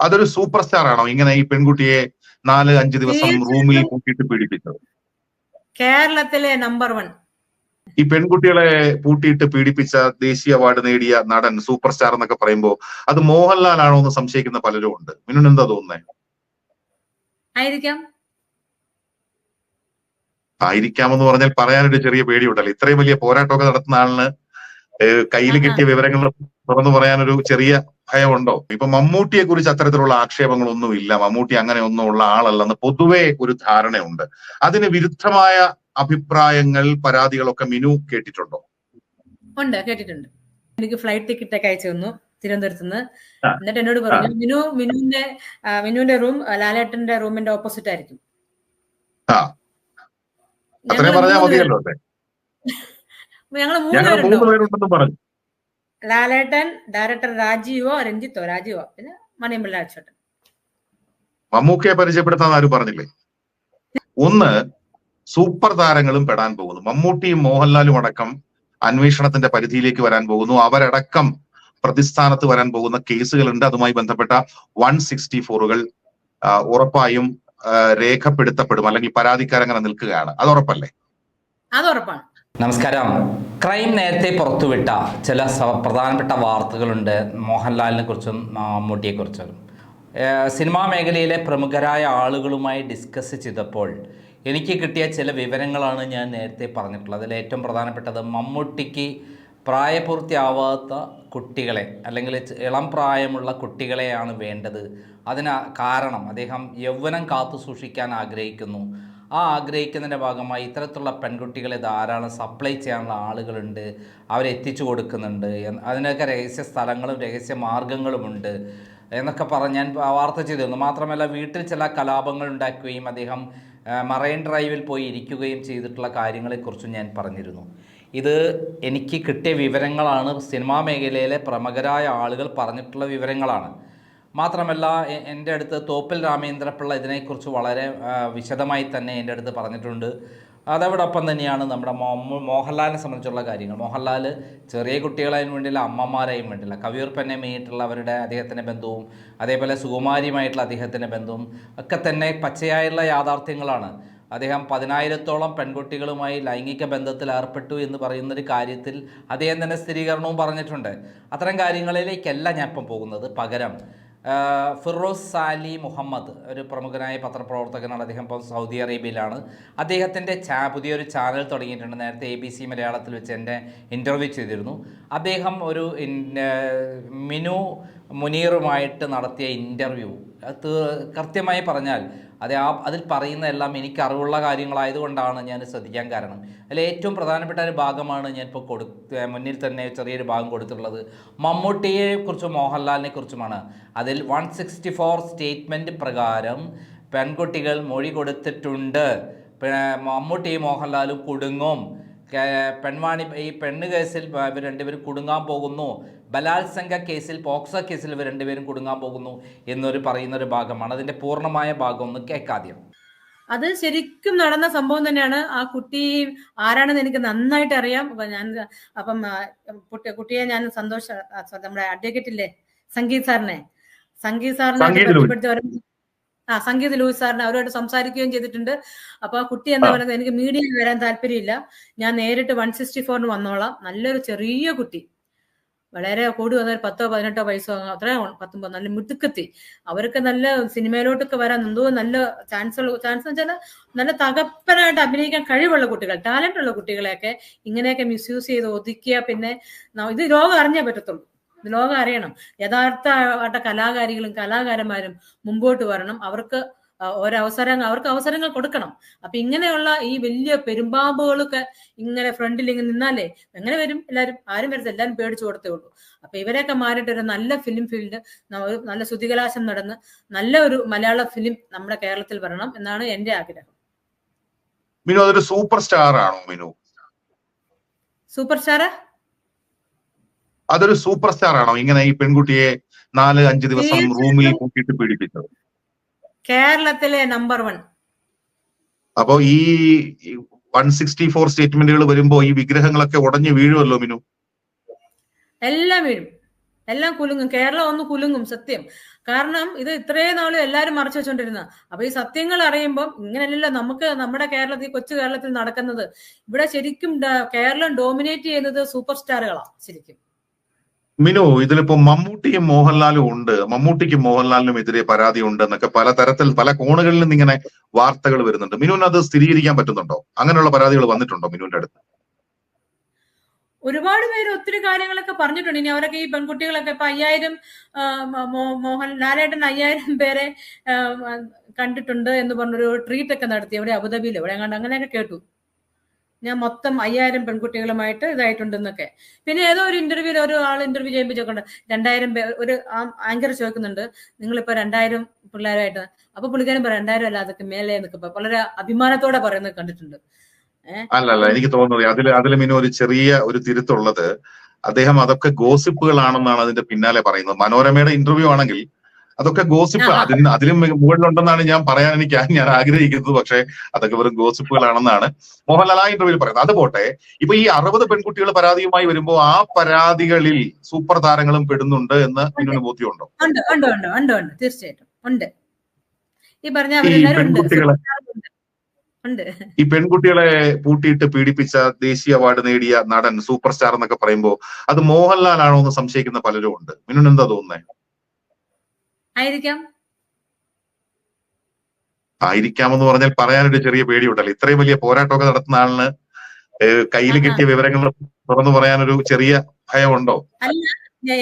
അതൊരു super star ആണോ ഇങ്ങനെ ഈ പെൺകുട്ടിയെ നാല് അഞ്ച് ദിവസം റൂമിൽ കൂട്ടിയിട്ട് പീഡിപ്പിച്ചത്? കേരളത്തിലെ നമ്പർ വൺ ഈ പെൺകുട്ടികളെ പൂട്ടിയിട്ട് പീഡിപ്പിച്ച ദേശീയ അവാർഡ് നേടിയ നടൻ സൂപ്പർ സ്റ്റാർ എന്നൊക്കെ പറയുമ്പോ അത് മോഹൻലാൽ ആണോ എന്ന് സംശയിക്കുന്ന പലരും ഉണ്ട്. മിനുന് എന്താ തോന്നുന്നേ? ആയിരിക്കാം. എന്ന് പറഞ്ഞാൽ പറയാനൊരു ചെറിയ പേടിയുണ്ടല്ലോ. ഇത്രയും വലിയ പോരാട്ടമൊക്കെ നടത്തുന്ന ആളിന് കയ്യിൽ. കിട്ടിയ വിവരങ്ങൾ തുറന്നു പറയാനൊരു ചെറിയ ഭയമുണ്ടോ? ഇപ്പൊ മമ്മൂട്ടിയെ കുറിച്ച് അത്തരത്തിലുള്ള ആക്ഷേപങ്ങളൊന്നും ഇല്ല മമ്മൂട്ടി അങ്ങനെ ഒന്നും ഉള്ള ആളല്ലെന്ന് പൊതുവേ ഒരു ധാരണയുണ്ട്. അതിന് വിരുദ്ധമായ അഭിപ്രായങ്ങൾ പരാതികളൊക്കെ മിനു കേട്ടിട്ടുണ്ടോ? ഉണ്ട് കേട്ടിട്ടുണ്ട്. എനിക്ക് ഫ്ലൈറ്റ് ടിക്കറ്റ് ഒക്കെ അയച്ചു തന്നു തിരുവനന്തപുരത്ത് നിന്ന് എന്നിട്ട് എന്നോട് പറഞ്ഞു മിനു മിനുവിന്റെ മിനുവിന്റെ റൂം ലാലേട്ടന്റെ റൂമിന്റെ ഓപ്പോസിറ്റ് ആയിരിക്കും അത്രയും പറഞ്ഞാൽ മതിയല്ലോ ഞങ്ങൾ ലാലേട്ടൻ ഡയറക്ടർ രാജീവോ രഞ്ജിത്തോ രാജീവോ പിന്നെ മണിയമ്പിള്ള അച്ചോട്ടൻ. മമ്മൂക്കയെ പരിചയപ്പെടുത്താൻ ആരും പറഞ്ഞില്ലേ? ഒന്ന് സൂപ്പർ താരങ്ങളും പെടാൻ പോകുന്നു. മമ്മൂട്ടിയും മോഹൻലാലും അടക്കം അന്വേഷണത്തിന്റെ പരിധിയിലേക്ക് വരാൻ പോകുന്നു. അവരടക്കം പ്രതിസ്ഥാനത്ത് വരാൻ പോകുന്ന കേസുകളുണ്ട്. അതുമായി ബന്ധപ്പെട്ട വൺ സിക്സ്റ്റി ഫോറുകൾ ഉറപ്പായും രേഖപ്പെടുത്തപ്പെടും. അല്ലെങ്കിൽ പരാതിക്കാരങ്ങനെ നിൽക്കുകയാണ്. അത് ഉറപ്പല്ലേ? അത് ഉറപ്പാണ്. നമസ്കാരം. ക്രൈം നേരത്തെ പുറത്തുവിട്ട ചില പ്രധാനപ്പെട്ട വാർത്തകളുണ്ട്. മോഹൻലാലിനെ കുറിച്ചും മമ്മൂട്ടിയെക്കുറിച്ചും സിനിമാ മേഖലയിലെ പ്രമുഖരായ ആളുകളുമായി ഡിസ്കസ് ചെയ്തപ്പോൾ എനിക്ക് കിട്ടിയ ചില വിവരങ്ങളാണ് ഞാൻ നേരത്തെ പറഞ്ഞിട്ടുള്ളത്. അതിൽ ഏറ്റവും പ്രധാനപ്പെട്ടത് മമ്മൂട്ടിക്ക് പ്രായപൂർത്തിയാവാത്ത കുട്ടികളെ അല്ലെങ്കിൽ ഇളം പ്രായമുള്ള കുട്ടികളെയാണ് വേണ്ടത്. അതിന് കാരണം അദ്ദേഹം യൗവനം കാത്തു സൂക്ഷിക്കാൻ ആഗ്രഹിക്കുന്നു. ആ ആഗ്രഹിക്കുന്നതിന്റെ ഭാഗമായി ഇത്തരത്തിലുള്ള പെൺകുട്ടികളെ ധാരാളം സപ്ലൈ ചെയ്യാനുള്ള ആളുകളുണ്ട്. അവരെ എത്തിച്ചു കൊടുക്കുന്നുണ്ട്. അതിനൊക്കെ രഹസ്യ സ്ഥലങ്ങളും രഹസ്യ മാർഗങ്ങളുമുണ്ട് എന്നൊക്കെ പറഞ്ഞ് ഞാൻ വാർത്ത ചെയ്തിരുന്നു. മാത്രമല്ല വീട്ടിൽ ചില കലാപങ്ങൾ ഉണ്ടാക്കുകയും അദ്ദേഹം മറൈൻ ഡ്രൈവിൽ പോയി ഇരിക്കുകയും ചെയ്തിട്ടുള്ള കാര്യങ്ങളെക്കുറിച്ചും ഞാൻ പറഞ്ഞിരുന്നു. ഇത് എനിക്ക് കിട്ടിയ വിവരങ്ങളാണ്. സിനിമാ മേഖലയിലെ പ്രമുഖരായ ആളുകൾ പറഞ്ഞിട്ടുള്ള വിവരങ്ങളാണ്. മാത്രമല്ല എന്റെ അടുത്ത് തോപ്പിൽ രാമേന്ദ്രപിള്ള ഇതിനെക്കുറിച്ച് വളരെ വിശദമായി തന്നെ എന്റെ അടുത്ത് പറഞ്ഞിട്ടുണ്ട്. അതോടൊപ്പം തന്നെയാണ് നമ്മുടെ മോഹൻലാലിനെ സംബന്ധിച്ചുള്ള കാര്യങ്ങൾ. മോഹൻലാൽ ചെറിയ കുട്ടികളായും വേണ്ടിയില്ല അമ്മമാരായും വേണ്ടിയില്ല. കവിയൂർപ്പന്നയുമായിട്ടുള്ള അവരുടെ അദ്ദേഹത്തിന്റെ ബന്ധവും അതേപോലെ സുകുമാരിയുമായിട്ടുള്ള അദ്ദേഹത്തിന്റെ ബന്ധവും ഒക്കെ തന്നെ പച്ചയായുള്ള യാഥാർത്ഥ്യങ്ങളാണ്. അദ്ദേഹം പതിനായിരത്തോളം പെൺകുട്ടികളുമായി ലൈംഗിക ബന്ധത്തിൽ ഏർപ്പെട്ടു എന്ന് പറയുന്നൊരു കാര്യത്തിൽ അദ്ദേഹം തന്നെ സ്ഥിരീകരണവും പറഞ്ഞിട്ടുണ്ട്. അത്തരം കാര്യങ്ങളിലേക്കല്ല ഞാൻ ഇപ്പം പോകുന്നത്. പകരം ഫിറോസ് സാലി മുഹമ്മദ് ഒരു പ്രമുഖനായ പത്രപ്രവർത്തകനാണ്. അദ്ദേഹം ഇപ്പോൾ സൗദി അറേബ്യയിലാണ്. അദ്ദേഹത്തിന്റെ ചാ പുതിയൊരു ചാനൽ തുടങ്ങിയിട്ടുണ്ട്. നേരത്തെ എ ബി സി മലയാളത്തിൽ വെച്ച് എന്റെ ഇന്റർവ്യൂ ചെയ്തിരുന്നു. അദ്ദേഹം ഒരു മിനു മുനീറുമായിട്ട് നടത്തിയ ഇന്റർവ്യൂ കൃത്യമായി പറഞ്ഞാൽ അത് ആ അതിൽ പറയുന്ന എല്ലാം എനിക്ക് അറിവുള്ള കാര്യങ്ങളായതുകൊണ്ടാണ് ഞാൻ ശ്രദ്ധിക്കാൻ കാരണം. അതിൽ ഏറ്റവും പ്രധാനപ്പെട്ട ഒരു ഭാഗമാണ് ഞാനിപ്പോൾ കൊടു മുന്നിൽ തന്നെ ചെറിയൊരു ഭാഗം കൊടുത്തിട്ടുള്ളത്. മമ്മൂട്ടിയെ കുറിച്ചും മോഹൻലാലിനെ കുറിച്ചുമാണ് അതിൽ വൺ സിക്സ്റ്റി ഫോർ സ്റ്റേറ്റ്മെന്റ് പ്രകാരം പെൺകുട്ടികൾ മൊഴി കൊടുത്തിട്ടുണ്ട്. പിന്നെ മമ്മൂട്ടിയും മോഹൻലാലും കുടുങ്ങും. പെൺവാണി ഈ പെണ്ണ് കേസിൽ ഇവർ രണ്ടുപേരും കുടുങ്ങാൻ പോകുന്നു. ബലാത്സംഗ കേസിൽ പോക്സോ കേസിൽ ഇവർ രണ്ടുപേരും കുടുങ്ങാൻ പോകുന്നു എന്നൊരു പറയുന്ന ഒരു ഭാഗമാണ്. അതിന്റെ പൂർണമായ ഭാഗം ഒന്ന് കേൾക്കാദ്യം അത് ശരിക്കും നടന്ന സംഭവം തന്നെയാണ്. ആ കുട്ടി ആരാണെന്ന് എനിക്ക് നന്നായിട്ട് അറിയാം. അപ്പൊ ഞാൻ അപ്പം കുട്ടി- കുട്ടിയെ ഞാൻ സന്തോഷ നമ്മുടെ അഡ്വക്കേറ്റ് ഇല്ലേ? സംഗീത് സാറിനെ. സംഗീത് സാറിനെ ആ സംഗീത ലൂയിസ് സാറിന് അവരുമായിട്ട് സംസാരിക്കുകയും ചെയ്തിട്ടുണ്ട്. അപ്പൊ ആ കുട്ടി എന്താ പറയുന്നത്? എനിക്ക് മീഡിയയിൽ വരാൻ താല്പര്യമില്ല. ഞാൻ നേരിട്ട് വൺ സിക്സ്റ്റി ഫോറിന് വന്നോളാം. നല്ലൊരു ചെറിയ കുട്ടി. വളരെ കൂടി വന്ന ഒരു പത്തോ പതിനെട്ടോ വയസ്സോ അത്ര പത്തൊമ്പത് നല്ല മിടുക്കത്തി. അവർക്ക് നല്ല സിനിമയിലോട്ടൊക്കെ വരാൻ എന്തോ നല്ല ചാൻസ് ഉള്ള ചാൻസ് എന്ന് വെച്ചാൽ നല്ല തകപ്പനായിട്ട് അഭിനയിക്കാൻ കഴിവുള്ള കുട്ടികൾ ടാലന്റ് ഉള്ള കുട്ടികളെയൊക്കെ ഇങ്ങനെയൊക്കെ മിസ്യൂസ് ചെയ്ത് ഒതുക്കിയ പിന്നെ ഇത് രോഗം അറിഞ്ഞേ പറ്റത്തുള്ളൂ. ലോകം അറിയണം യഥാർത്ഥ ആയിട്ട് കലാകാരികളും കലാകാരന്മാരും മുമ്പോട്ട് വരണം. അവർക്ക് ഒരവസരം അവർക്ക് അവസരങ്ങൾ കൊടുക്കണം. അപ്പൊ ഇങ്ങനെയുള്ള ഈ വലിയ പെരുമ്പാമ്പുകളൊക്കെ ഇങ്ങനെ ഫ്രണ്ടിൽ ഇങ്ങനെ നിന്നാലേ എങ്ങനെ വരും എല്ലാവരും ആരും വരത്തില്ല. എല്ലാവരും പേടിച്ചു കൊടുത്തേ ഉള്ളൂ. അപ്പൊ ഇവരെയൊക്കെ മാറിയിട്ട് ഒരു നല്ല ഫിലിം ഫീൽഡ് നല്ല ശുതികലാശം നടന്ന് നല്ല ഒരു മലയാള ഫിലിം നമ്മുടെ കേരളത്തിൽ വരണം എന്നാണ് എന്റെ ആഗ്രഹം. മിനു അതൊരു സൂപ്പർ സ്റ്റാർ ആണോ മിനു? സൂപ്പർ സ്റ്റാറ് അതൊരു സൂപ്പർ സ്റ്റാർ ആണോ ഇങ്ങനെ ഈ പെൺകുട്ടിയെ നാല് അഞ്ച് ദിവസം റൂമിൽ കൂട്ടിയിട്ട് പീഡിപ്പിച്ചത്? കേരളത്തിലെ നമ്പർ വൺ അപ്പോ ഈ വൺ സിക്സ്റ്റി ഫോർ സ്റ്റേറ്റ്മെന്റുകൾ വരുമ്പോ ഈ വിഗ്രഹങ്ങളൊക്കെ ഉടഞ്ഞു വീഴുമല്ലോ മിനു? എല്ലാം വീഴും. എല്ലാം കുലുങ്ങും. കേരളം ഒന്ന് കുലുങ്ങും സത്യം. കാരണം ഇത് ഇത്രയും നാളും എല്ലാവരും മറച്ചു വെച്ചോണ്ടിരുന്ന അപ്പൊ ഈ സത്യങ്ങൾ അറിയുമ്പോൾ ഇങ്ങനെയല്ലല്ലോ നമുക്ക് നമ്മുടെ കേരളത്തിൽ കൊച്ചു കേരളത്തിൽ നടക്കുന്നത്. ഇവിടെ ശരിക്കും കേരളം ഡോമിനേറ്റ് ചെയ്യുന്നത് സൂപ്പർ സ്റ്റാറുകളാണ് ശരിക്കും. മിനു ഇതിലിപ്പോ മമ്മൂട്ടിയും മോഹൻലാലും ഉണ്ട്. മമ്മൂട്ടിക്കും മോഹൻലാലിനും എതിരെ പരാതി ഉണ്ട് എന്നൊക്കെ പല തരത്തിൽ പല കോണുകളിൽ നിന്ന് ഇങ്ങനെ വാർത്തകൾ വരുന്നുണ്ട്. മിനുവിന് അത് സ്ഥിരീകരിക്കാൻ പറ്റുന്നുണ്ടോ? അങ്ങനെയുള്ള പരാതികൾ വന്നിട്ടുണ്ടോ മിനുവിന്റെ അടുത്ത്? ഒരുപാട് പേര് ഒത്തിരി കാര്യങ്ങളൊക്കെ പറഞ്ഞിട്ടുണ്ട്. ഇനി അവരൊക്കെ ഈ പെൺകുട്ടികളൊക്കെ ഇപ്പൊ അയ്യായിരം മോഹൻലാലേട്ടൻ അയ്യായിരം പേരെ കണ്ടിട്ടുണ്ട് എന്ന് പറഞ്ഞൊരു ട്രീറ്റ് ഒക്കെ നടത്തി എവിടെ അബുദാബിയിൽ എവിടെ അങ്ങനെയൊക്കെ കേട്ടു. ഞാൻ മൊത്തം അയ്യായിരം പെൺകുട്ടികളുമായിട്ട് ഇതായിട്ടുണ്ടെന്നൊക്കെ. പിന്നെ ഏതോ ഒരു ഇന്റർവ്യൂവിൽ ഒരു ആൾ ഇന്റർവ്യൂ ചെയ്യുമ്പോൾ രണ്ടായിരം പേർ ഒരു ആങ്കർ ചോദിക്കുന്നുണ്ട് നിങ്ങളിപ്പോ രണ്ടായിരം പിള്ളേരായിട്ട് അപ്പൊ പുള്ളിക്കാരൻ പറയാം രണ്ടായിരം അല്ല അതൊക്കെ മേലെ എന്നൊക്കെ ഇപ്പൊ വളരെ അഭിമാനത്തോടെ പറയുന്നത് കണ്ടിട്ടുണ്ട്. അല്ല അല്ല എനിക്ക് തോന്നുന്നത് അതിൽ അതിൽ മിനു ഒരു ചെറിയ ഒരു തിരുത്തുള്ളത് അദ്ദേഹം അതൊക്കെ ഗോസിപ്പുകളാണെന്നാണ് അതിന്റെ പിന്നാലെ പറയുന്നത്. മനോരമയുടെ ഇന്റർവ്യൂ ആണെങ്കിൽ അതൊക്കെ ഗോസിപ്പ്. അതിന് അതിലും മുകളിലുണ്ടെന്നാണ് ഞാൻ പറയാൻ എനിക്ക് ഞാൻ ആഗ്രഹിക്കുന്നത്. പക്ഷേ അതൊക്കെ വെറും ഗോസിപ്പുകളാണെന്നാണ് മോഹൻലാൽ ആ ഇന്റർവ്യൂവിൽ പറയുന്നത്. അത് പോട്ടെ ഇപ്പൊ ഈ അറുപത് പെൺകുട്ടികൾ പരാതിയുമായി വരുമ്പോൾ ആ പരാതികളിൽ സൂപ്പർ താരങ്ങളും പെടുന്നുണ്ട് എന്ന് മിനുവിന് ബോധ്യമുണ്ടോ? ഉണ്ട് ഉണ്ട് ഉണ്ട് ഉണ്ട് ഉണ്ട്. തീർച്ചയായിട്ടും. ഉണ്ട്. ഈ പറഞ്ഞ പെൺകുട്ടികളെ ഈ പെൺകുട്ടികളെ പൂട്ടിയിട്ട് പീഡിപ്പിച്ച ദേശീയ അവാർഡ് നേടിയ നടൻ സൂപ്പർ സ്റ്റാർ എന്നൊക്കെ പറയുമ്പോ അത് മോഹൻലാൽ ആണോ എന്ന് സംശയിക്കുന്ന പലരും ഉണ്ട്. മിനുനെന്താ തോന്നുന്നത് ആയിരിക്കാം. ആയിരിക്കാമെന്ന് പറഞ്ഞാൽ പറയാനൊരു ചെറിയ പേടിയുണ്ടല്ലോ. ഇത്രയും വലിയ പോരാട്ടമൊക്കെ നടത്തുന്ന ആളിന് കയ്യിൽ. കിട്ടിയ വിവരങ്ങൾ തുറന്നു പറയാനൊരു ചെറിയ ഭയമുണ്ടോ? അല്ല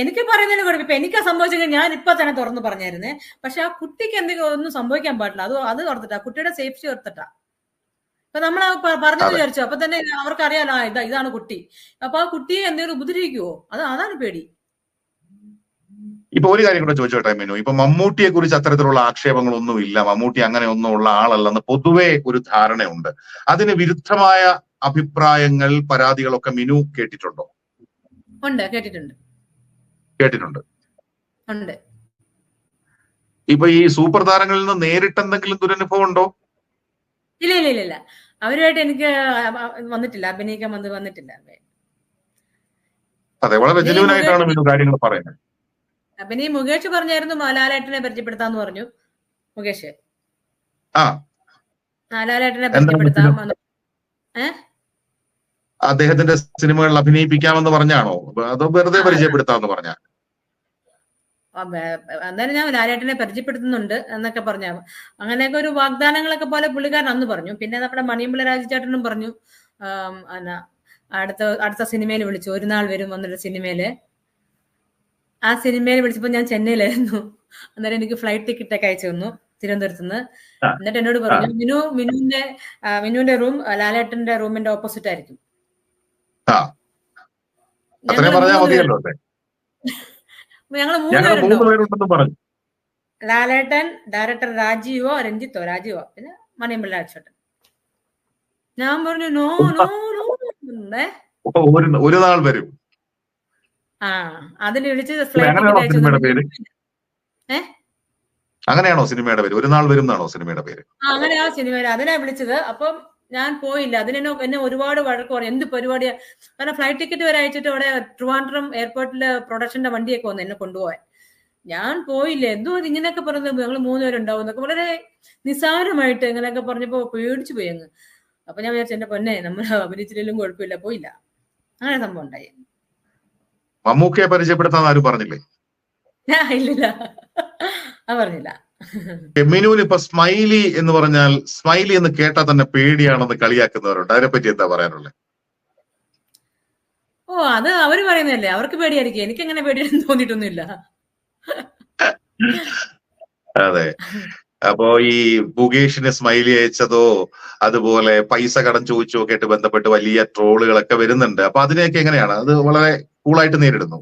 എനിക്ക് പറയുന്നതിന് കുഴപ്പം ഇപ്പൊ എനിക്ക് സംഭവിച്ചെങ്കിൽ ഞാൻ ഇപ്പൊ തന്നെ തുറന്നു പറഞ്ഞായിരുന്നേ. പക്ഷെ ആ കുട്ടിക്ക് എന്തെങ്കിലും ഒന്നും സംഭവിക്കാൻ പാടില്ല. അത് അത് ഓർത്തിട്ടാ. കുട്ടിയുടെ സേഫ്റ്റി ഓർത്തിട്ടാ. ഇപ്പൊ നമ്മൾ പറഞ്ഞു. വിചാരിച്ചു? അപ്പൊ തന്നെ അവർക്ക് അറിയാലോ ആ, ഇതാ ഇതാണ് കുട്ടി. അപ്പൊ ആ കുട്ടിയെ എന്തെങ്കിലും ഉപദ്രവിക്കുവോ? അത് അതാണ് പേടി. ഇപ്പൊ ഒരു കാര്യം കൂടെ ചോദിച്ചോട്ടെ മെനു ഇപ്പൊ മമ്മൂട്ടിയെ കുറിച്ച് അത്തരത്തിലുള്ള ആക്ഷേപങ്ങളൊന്നും ഇല്ല മമ്മൂട്ടി അങ്ങനെ ഒന്നും ഉള്ള ആളല്ലെന്ന് പൊതുവെ ഒരു ധാരണയുണ്ട്. അതിന് വിരുദ്ധമായ അഭിപ്രായങ്ങൾ പരാതികളൊക്കെ മിനു കേട്ടിട്ടുണ്ടോ? ഉണ്ട് കേട്ടിട്ടുണ്ട്. കേട്ടിട്ടുണ്ട്. ഉണ്ട്. ഇപ്പൊ ഈ സൂപ്പർ താരങ്ങളിൽ നിന്ന് നേരിട്ട് എന്തെങ്കിലും ദുരനുഭവം ഉണ്ടോ? ഇല്ല ഇല്ല ഇല്ല ഇല്ല. അവരുമായിട്ട് എനിക്ക് വന്നിട്ടില്ല. അഭിനയിക്കാൻ വന്ന് വന്നിട്ടില്ല. അതെ വളരെ ജനുവനായിട്ടാണ് മിനു കാര്യങ്ങൾ പറയുന്നത്. പിന്നെ ഈ മുകേഷ് പറഞ്ഞായിരുന്നു ലാലേട്ടനെ പരിചയപ്പെടുത്താന്ന് പറഞ്ഞു. മുകേഷ്. ആ. ലാലേട്ടനെ പരിചയപ്പെടുത്താം അദ്ദേഹത്തിന്റെ സിനിമകളിൽ അഭിനയിപ്പിക്കാമെന്ന് പറഞ്ഞാണോ? അതോ വെറുതെ പരിചയപ്പെടുത്താന്ന് പറഞ്ഞ? അന്നേരം ഞാൻ ലാലേട്ടനെ പരിചയപ്പെടുത്തുന്നുണ്ട് എന്നൊക്കെ പറഞ്ഞ. അങ്ങനെയൊക്കെ ഒരു വാഗ്ദാനങ്ങളൊക്കെ പോലെ പുള്ളിക്കാരൻ അന്ന് പറഞ്ഞു. പിന്നെ നമ്മുടെ മണിയമ്പിള്ള രാജചേട്ടനും പറഞ്ഞു. അടുത്ത അടുത്ത സിനിമയിൽ വിളിച്ചു. ഒരു നാൾ വരും വന്നൊരു സിനിമയിൽ. ആ സിനിമയിൽ വിളിച്ചപ്പോ ഞാൻ ചെന്നൈയിലായിരുന്നു. അന്നേരം എനിക്ക് ഫ്ലൈറ്റ് ടിക്കറ്റ് ഒക്കെ അയച്ചു തന്നു തിരുവനന്തപുരത്ത് നിന്ന് എന്നിട്ട് എന്നോട് പറഞ്ഞു മിനു മിനുവിന്റെ മിനുവിന്റെ റൂം ലാലേട്ടന്റെ റൂമിന്റെ ഓപ്പോസിറ്റ് ആയിരിക്കും. ഞങ്ങൾ ലാലേട്ടൻ ഡയറക്ടർ രാജീവോ രഞ്ജിത്തോ രാജീവോ പിന്നെ മണിയമ്പിള്ള അച്ചോട്ടൻ. ഞാൻ പറഞ്ഞു നോ നോ നോ ഒരു നാൾ വരും. വിളിച്ച് അങ്ങനെയാണോ ഫ്ലൈറ്റ് സിനിമയുടെ പേര്? ഏ? അങ്ങനെയാണോ സിനിമയുടെ പേര്? ഒരു നാൾ വരും എന്നാണോ സിനിമയുടെ പേര്? അങ്ങനെ ആ സിനിമയിൽ അതിനാ വിളിച്ചത്. അപ്പം ഞാൻ പോയില്ല. അതിനെന്നെ എന്നെ ഒരുപാട് വഴക്ക് പറഞ്ഞു എന്ത് പരിപാടിയാ? കാരണം ഫ്ലൈറ്റ് ടിക്കറ്റ് വരെ അയച്ചിട്ട് അവിടെ ട്രിവാൻഡ്രം എയർപോർട്ടിൽ പ്രൊഡക്ഷന്റെ വണ്ടിയൊക്കെ വന്നു എന്നെ കൊണ്ടുപോകാൻ ഞാൻ പോയില്ല. എന്തോ അത് ഇങ്ങനെയൊക്കെ പറഞ്ഞത് ഞങ്ങൾ മൂന്നുപേരുണ്ടാവും എന്നൊക്കെ വളരെ നിസ്സാരമായിട്ട് ഇങ്ങനെയൊക്കെ പറഞ്ഞപ്പോ പേടിച്ചു പോയി അങ്ങ്. അപ്പൊ ഞാൻ വിചാരിച്ചു എന്റെ പൊന്നെ നമ്മൾ അഭിനയിച്ചില്ലെങ്കിലും കുഴപ്പമില്ല. പോയില്ല. അങ്ങനെ സംഭവം ഉണ്ടായി. മമ്മൂക്കയെ പരിചയപ്പെടുത്താൻ ആരും പറഞ്ഞില്ലേ? പറഞ്ഞില്ല. മിനുവിന് ഇപ്പൊ സ്മൈലി എന്ന് പറഞ്ഞാൽ സ്മൈലി എന്ന് കേട്ടാൽ തന്നെ പേടിയാണെന്ന് കളിയാക്കുന്നവരുണ്ട്. അതിനെപ്പറ്റി എന്താ പറയാനുള്ളത് ഓ അത് അവർ പറയുന്നതല്ലേ. അവർക്ക് പേടിയായിരിക്കും. എനിക്ക് അങ്ങനെ പേടിയാണെന്ന് തോന്നിയിട്ടൊന്നുമില്ല. അതെ. അപ്പോ ഈ മുകേഷിന് സ്മൈലി അയച്ചതോ അതുപോലെ പൈസ കടം ചോദിച്ചോ ഒക്കെ ആയിട്ട് ബന്ധപ്പെട്ട് വലിയ ട്രോളുകളൊക്കെ വരുന്നുണ്ട്. അപ്പൊ അതിനെയൊക്കെ എങ്ങനെയാണ്? അത് വളരെ കൂളായിട്ട് നേരിടുന്നു.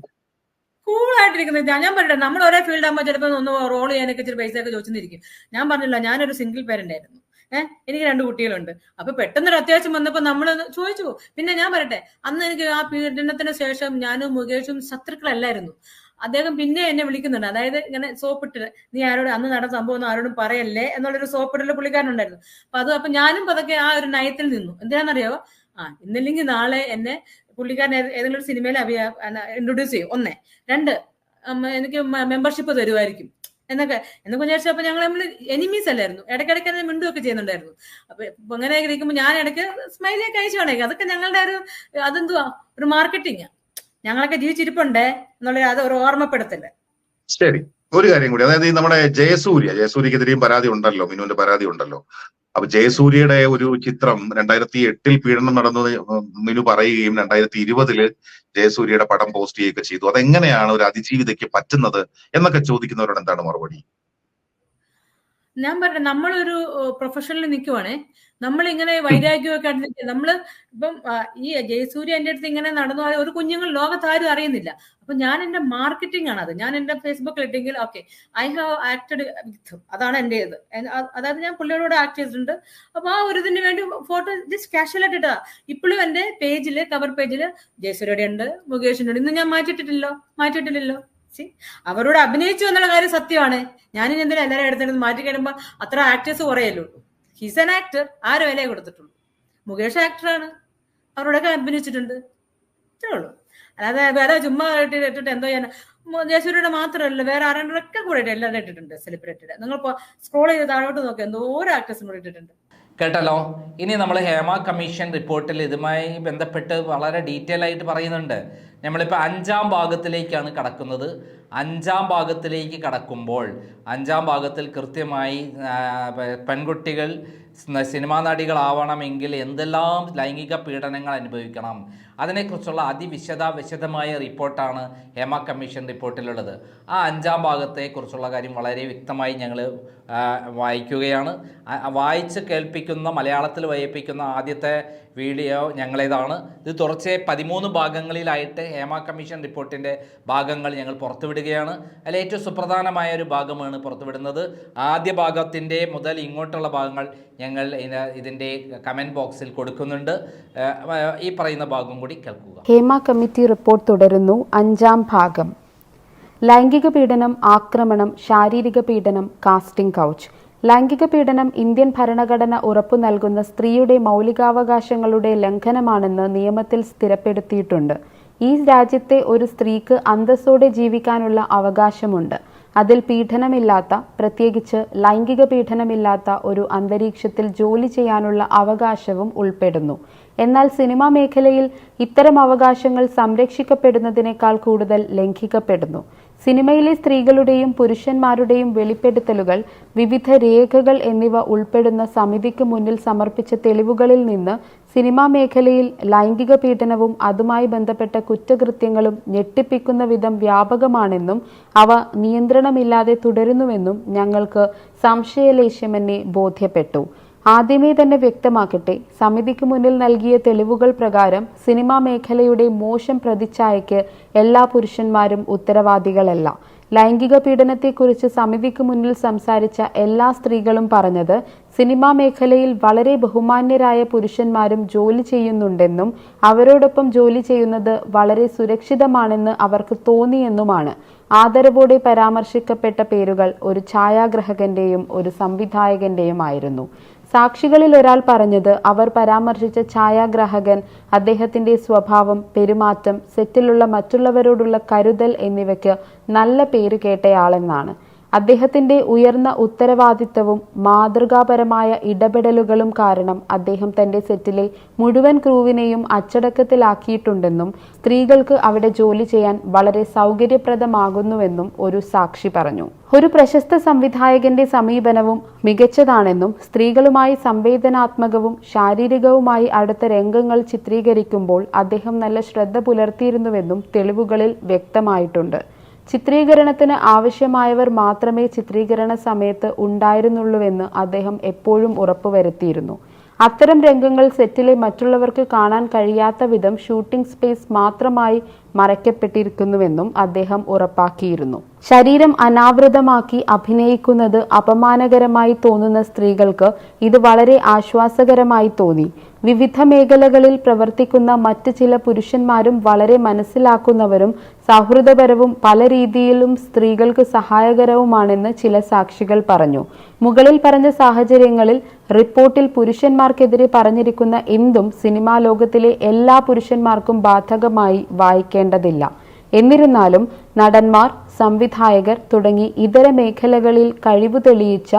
കൂളായിട്ടിരിക്കുന്നത് ഞാൻ പറയട്ടെ നമ്മൾ ഒരേ ഫീൽഡ് ആകുമ്പോൾ ചിലപ്പോൾ ഒന്ന് റോൾ ചെയ്യാനൊക്കെ ഇച്ചിരി പൈസ ഒക്കെ ചോദിച്ചിരിക്കും ഞാൻ പറഞ്ഞില്ല ഞാനൊരു സിംഗിൾ പേരന്റ് ആയിരുന്നു. ഏഹ് എനിക്ക് രണ്ട് കുട്ടികളുണ്ട്. അപ്പൊ പെട്ടെന്നൊരു അത്യാവശ്യം വന്നപ്പോ നമ്മൾ ചോദിച്ചു പിന്നെ ഞാൻ പറയട്ടെ അന്ന് എനിക്ക് ആ പീഡനത്തിന് ശേഷം ഞാനും മുകേഷും ശത്രുക്കളല്ലായിരുന്നു. അദ്ദേഹം പിന്നെ എന്നെ വിളിക്കുന്നുണ്ട്. അതായത് ഇങ്ങനെ സോപ്പിട്ട് നീ ആരോട് അന്ന് നടന്ന സംഭവം ഒന്നും ആരോടും പറയല്ലേ? എന്നുള്ളൊരു സോപ്പിട്ടിൽ പുള്ളിക്കാരനുണ്ടായിരുന്നു. അപ്പൊ അത് അപ്പൊ ഞാനും പതൊക്കെ ആ ഒരു നയത്തിൽ നിന്നു. എന്തിനാണെന്നറിയോ ആ ഇന്നില്ലെങ്കിൽ നാളെ എന്നെ പുള്ളിക്കാരൻ ഏത് ഏതെങ്കിലും ഒരു സിനിമയിൽ ഇൻട്രൊഡ്യൂസ് ചെയ്യും. ഒന്നേ. രണ്ട് എനിക്ക് മെമ്പർഷിപ്പ് തരുമായിരിക്കും. എന്നൊക്കെ. എന്നൊക്കെ വിചാരിച്ചപ്പോ ഞങ്ങൾ നമ്മൾ എനിമീസ് അല്ലായിരുന്നു. ഇടയ്ക്കിടയ്ക്ക് തന്നെ മിണ്ടുമൊക്കെ ചെയ്യുന്നുണ്ടായിരുന്നു. അപ്പൊ അങ്ങനെ ഇരിക്കുമ്പോൾ ഞാൻ ഇടയ്ക്ക് സ്മൈലൊക്കെ അയച്ചു വേണേ അതൊക്കെ ഞങ്ങളുടെ ഒരു അതെന്തുവാ? ഒരു മാർക്കറ്റിംഗ് ഞങ്ങളൊക്കെ ജീവിച്ചിരിപ്പുണ്ടേ എന്നുള്ള അത് ഒരു ഓർമ്മപ്പെടുത്തൽ. ശരി. ഒരു കാര്യം കൂടി. അതായത് നമ്മുടെ ജയസൂര്യ ജയസൂര്യക്ക് ജയസൂര്യക്കെതിരെയും പരാതി ഉണ്ടല്ലോ മിനുവിന്റെ പരാതി ഉണ്ടല്ലോ. അപ്പൊ ജയസൂര്യയുടെ ഒരു ചിത്രം രണ്ടായിരത്തി എട്ടിൽ പീഡനം നടന്നു എന്ന് മിനു പറയുകയും രണ്ടായിരത്തി ഇരുപതിൽ ജയസൂര്യയുടെ പടം പോസ്റ്റ് ചെയ്യുകയൊക്കെ ചെയ്തു. അതെങ്ങനെയാണ് ഒരു അതിജീവിതയ്ക്ക് പറ്റുന്നത് എന്നൊക്കെ ചോദിക്കുന്നവരോട് എന്താണ് മറുപടി? ഞാൻ പറഞ്ഞ നമ്മളൊരു പ്രൊഫഷനിൽ നിൽക്കുവാണേ നമ്മൾ ഇങ്ങനെ വൈരാഗ്യമൊക്കെ നമ്മൾ ഇപ്പം ഈ ജയസൂര്യ എന്റെ അടുത്ത് ഇങ്ങനെ നടന്നു ഒരു കുഞ്ഞുങ്ങൾ ലോകത്താരും അറിയുന്നില്ല. അപ്പൊ ഞാൻ എന്റെ മാർക്കറ്റിംഗ് ആണ് അത്. ഞാൻ എന്റെ ഫേസ്ബുക്കിൽ ഇട്ടെങ്കിൽ okay I have acted with അതാണ് എന്റെ ഇത്. അതായത് ഞാൻ പുള്ളിയോട് ആക്ട് ചെയ്തിട്ടുണ്ട്. അപ്പൊ ആ ഒരു ഇതിന് വേണ്ടി ഫോട്ടോ ജസ്റ്റ് കാഷ്വൽ ആയിട്ട് ഇട്ടതാ. ഇപ്പോഴും എന്റെ പേജിൽ കവർ പേജിൽ ജയസൂര്യയുടെ ഉണ്ട് മുകേഷിന്റെ ഉണ്ട്. ഇന്ന് ഞാൻ മാറ്റിയിട്ടില്ലല്ലോ? മാറ്റിയിട്ടില്ലല്ലോ? അവരോട് അഭിനയിച്ചു എന്നുള്ള കാര്യം സത്യമാണ്. ഞാനിനി എന്തിനാ എല്ലാവരും എടുത്തിട്ട് മാറ്റി കഴിയുമ്പോൾ അത്ര ആക്ടേഴ്സ് കുറയല്ലോ ഹിസ് ആൻ ആക്ടർ ആര് വിലയെ കൊടുത്തിട്ടുള്ളൂ. മുകേഷ് ആക്ടറാണ് അവരോടൊക്കെ അഭിനയിച്ചിട്ടുണ്ട്. ഇത്രേ ഉള്ളൂ. അല്ലാതെ വേറെ ചുമ്മാ ഇട്ടിട്ട് എന്തോ ചെയ്യാൻ ജയസൂര്യയുടെ മാത്രമല്ല വേറെ ആരാണ്ടൊക്കെ കൂടെ എല്ലാവരും ഇട്ടിട്ടുണ്ട് സെലിബ്രേറ്റഡ് നിങ്ങൾ സ്ക്രോൾ ചെയ്ത് താഴോട്ട് നോക്കി എന്തോരോ ആക്ടേഴ്സും കൂടെ ഇട്ടിട്ടുണ്ട്. കേട്ടല്ലോ? ഇനി നമ്മൾ ഹേമ കമ്മീഷൻ റിപ്പോർട്ടിൽ ഇതുമായി ബന്ധപ്പെട്ട് വളരെ ഡീറ്റെയിൽ ആയിട്ട് പറയുന്നുണ്ട്. നമ്മളിപ്പോൾ അഞ്ചാം ഭാഗത്തിലേക്കാണ് കടക്കുന്നത്. അഞ്ചാം ഭാഗത്തിലേക്ക് കടക്കുമ്പോൾ അഞ്ചാം ഭാഗത്തിൽ കൃത്യമായി പെൺകുട്ടികൾ സിനിമാ നടികളാവണമെങ്കിൽ എന്തെല്ലാം ലൈംഗിക പീഡനങ്ങൾ അനുഭവിക്കണം. അതിനെക്കുറിച്ചുള്ള അതിവിശദ വിശദമായ റിപ്പോർട്ടാണ് ഹേമ കമ്മീഷൻ റിപ്പോർട്ടിലുള്ളത്. ആ അഞ്ചാം ഭാഗത്തെക്കുറിച്ചുള്ള കാര്യം വളരെ വ്യക്തമായി ഞങ്ങൾ വായിക്കുകയാണ്. വായിച്ച് കേൾപ്പിക്കുന്ന മലയാളത്തിൽ വായിപ്പിക്കുന്ന ആദ്യത്തെ വീഡിയോ ഞങ്ങളേതാണ്. ഇത് തുടർച്ചയായി പതിമൂന്ന് ഭാഗങ്ങളിലായിട്ട് ഹേമ കമ്മീഷൻ റിപ്പോർട്ടിന്റെ ഭാഗങ്ങൾ ഞങ്ങൾ പുറത്തുവിടുകയാണ്. അതിൽ ഏറ്റവും സുപ്രധാനമായ ഒരു ഭാഗമാണ് പുറത്തുവിടുന്നത്. ആദ്യ ഭാഗത്തിന്റെ മുതൽ ഇങ്ങോട്ടുള്ള ഭാഗങ്ങൾ ഞങ്ങൾ ഇതിന്റെ കമന്റ് ബോക്സിൽ കൊടുക്കുന്നുണ്ട്. ഈ പറയുന്ന ഭാഗം കൂടി കേൾക്കുക. ഹേമ കമ്മിറ്റി റിപ്പോർട്ട് തുടരുന്നു. അഞ്ചാം ഭാഗം. ലൈംഗിക പീഡനം ആക്രമണം ശാരീരിക പീഡനം കാസ്റ്റിംഗ് കൗച്ച്. ലൈംഗിക പീഡനം ഇന്ത്യൻ ഭരണഘടന ഉറപ്പു നൽകുന്ന സ്ത്രീയുടെ മൗലികാവകാശങ്ങളുടെ ലംഘനമാണെന്ന് നിയമത്തിൽ സ്ഥിരപ്പെടുത്തിയിട്ടുണ്ട്. ഈ രാജ്യത്തെ ഒരു സ്ത്രീക്ക് അന്തസ്സോടെ ജീവിക്കാനുള്ള അവകാശമുണ്ട്. അതിൽ പീഡനമില്ലാത്ത പ്രത്യേകിച്ച് ലൈംഗിക പീഡനമില്ലാത്ത ഒരു അന്തരീക്ഷത്തിൽ ജോലി ചെയ്യാനുള്ള അവകാശവും ഉൾപ്പെടുന്നു. എന്നാൽ സിനിമാ മേഖലയിൽ ഇത്തരം അവകാശങ്ങൾ സംരക്ഷിക്കപ്പെടുന്നതിനേക്കാൾ കൂടുതൽ ലംഘിക്കപ്പെടുന്നു. സിനിമയിലെ സ്ത്രീകളുടെയും പുരുഷന്മാരുടെയും വെളിപ്പെടുത്തലുകൾ വിവിധ രേഖകൾ എന്നിവ ഉൾപ്പെടുന്ന സമിതിക്ക് മുന്നിൽ സമർപ്പിച്ച തെളിവുകളിൽ നിന്ന് സിനിമാ മേഖലയിൽ ലൈംഗിക പീഡനവും അതുമായി ബന്ധപ്പെട്ട കുറ്റകൃത്യങ്ങളും ഞെട്ടിപ്പിക്കുന്ന വിധം വ്യാപകമാണെന്നും അവ നിയന്ത്രണമില്ലാതെ തുടരുന്നുവെന്നും ഞങ്ങൾക്ക് സംശയലേശമെന്നെ ബോധ്യപ്പെട്ടു. ആദ്യമേ തന്നെ വ്യക്തമാക്കട്ടെ സമിതിക്ക് മുന്നിൽ നൽകിയ തെളിവുകൾ പ്രകാരം സിനിമാ മേഖലയുടെ മോശം പ്രതിച്ഛായയ്ക്ക് എല്ലാ പുരുഷന്മാരും ഉത്തരവാദികളല്ല. ലൈംഗിക പീഡനത്തെക്കുറിച്ച് സമിതിക്ക് മുന്നിൽ സംസാരിച്ച എല്ലാ സ്ത്രീകളും പറഞ്ഞത് സിനിമാ മേഖലയിൽ വളരെ ബഹുമാന്യരായ പുരുഷന്മാരും ജോലി ചെയ്യുന്നുണ്ടെന്നും അവരോടൊപ്പം ജോലി ചെയ്യുന്നത് വളരെ സുരക്ഷിതമാണെന്ന് അവർക്ക് തോന്നിയെന്നുമാണ്. ആദരവോടെ പരാമർശിക്കപ്പെട്ട പേരുകൾ ഒരു ഛായാഗ്രഹകന്റെയും ഒരു സംവിധായകന്റെയുമായിരുന്നു. സാക്ഷികളിൽ ഒരാൾ പറഞ്ഞത് അവർ പരാമർശിച്ച ഛായാഗ്രാഹകൻ അദ്ദേഹത്തിന്റെ സ്വഭാവം പെരുമാറ്റം സെറ്റിലുള്ള മറ്റുള്ളവരോടുള്ള കരുതൽ എന്നിവയ്ക്ക് നല്ല പേര് കേട്ടയാളെന്നാണ്. അദ്ദേഹത്തിന്റെ ഉയർന്ന ഉത്തരവാദിത്തവും മാതൃകാപരമായ ഇടപെടലുകളും കാരണം അദ്ദേഹം തന്റെ സെറ്റിലെ മുഴുവൻ ക്രൂവിനെയും അച്ചടക്കത്തിലാക്കിയിട്ടുണ്ടെന്നും സ്ത്രീകൾക്ക് അവിടെ ജോലി ചെയ്യാൻ വളരെ സൗകര്യപ്രദമാകുന്നുവെന്നും ഒരു സാക്ഷി പറഞ്ഞു. ഒരു പ്രശസ്ത സംവിധായകന്റെ സമീപനവും മികച്ചതാണെന്നും സ്ത്രീകളുമായി സംവേദനാത്മകവും ശാരീരികവുമായി അടുത്ത രംഗങ്ങൾ ചിത്രീകരിക്കുമ്പോൾ അദ്ദേഹം നല്ല ശ്രദ്ധ പുലർത്തിയിരുന്നുവെന്നും തെളിവുകളിൽ വ്യക്തമായിട്ടുണ്ട്. ചിത്രീകരണത്തിന് ആവശ്യമായവർ മാത്രമേ ചിത്രീകരണ സമയത്ത് ഉണ്ടായിരുന്നുള്ളൂവെന്ന് അദ്ദേഹം എപ്പോഴും ഉറപ്പുവരുത്തിയിരുന്നു. അത്തരം രംഗങ്ങൾ സെറ്റിലെ മറ്റുള്ളവർക്ക് കാണാൻ കഴിയാത്ത വിധം ഷൂട്ടിംഗ് സ്പേസ് മാത്രമായി മറയ്ക്കപ്പെട്ടിരിക്കുന്നുവെന്നും അദ്ദേഹം ഉറപ്പാക്കിയിരുന്നു. ശരീരം അനാവൃതമാക്കി അഭിനയിക്കുന്നത് അപമാനകരമായി തോന്നുന്ന സ്ത്രീകൾക്ക് ഇത് വളരെ ആശ്വാസകരമായി തോന്നി. വിവിധ മേഖലകളിൽ പ്രവർത്തിക്കുന്ന മറ്റ് ചില പുരുഷന്മാരും വളരെ മനസ്സിലാക്കുന്നവരും സൗഹൃദപരവും പല രീതിയിലും സ്ത്രീകൾക്ക് സഹായകരവുമാണെന്ന് ചില സാക്ഷികൾ പറഞ്ഞു. മുകളിൽ പറഞ്ഞ സാഹചര്യങ്ങളിൽ റിപ്പോർട്ടിൽ പുരുഷന്മാർക്കെതിരെ പറഞ്ഞിരിക്കുന്ന എന്തും സിനിമാ ലോകത്തിലെ എല്ലാ പുരുഷന്മാർക്കും ബാധകമായി വായിക്കേണ്ടതില്ല എന്നിരുന്നാലും നടന്മാർ സംവിധായകർ തുടങ്ങി ഇതര മേഖലകളിൽ കഴിവ് തെളിയിച്ച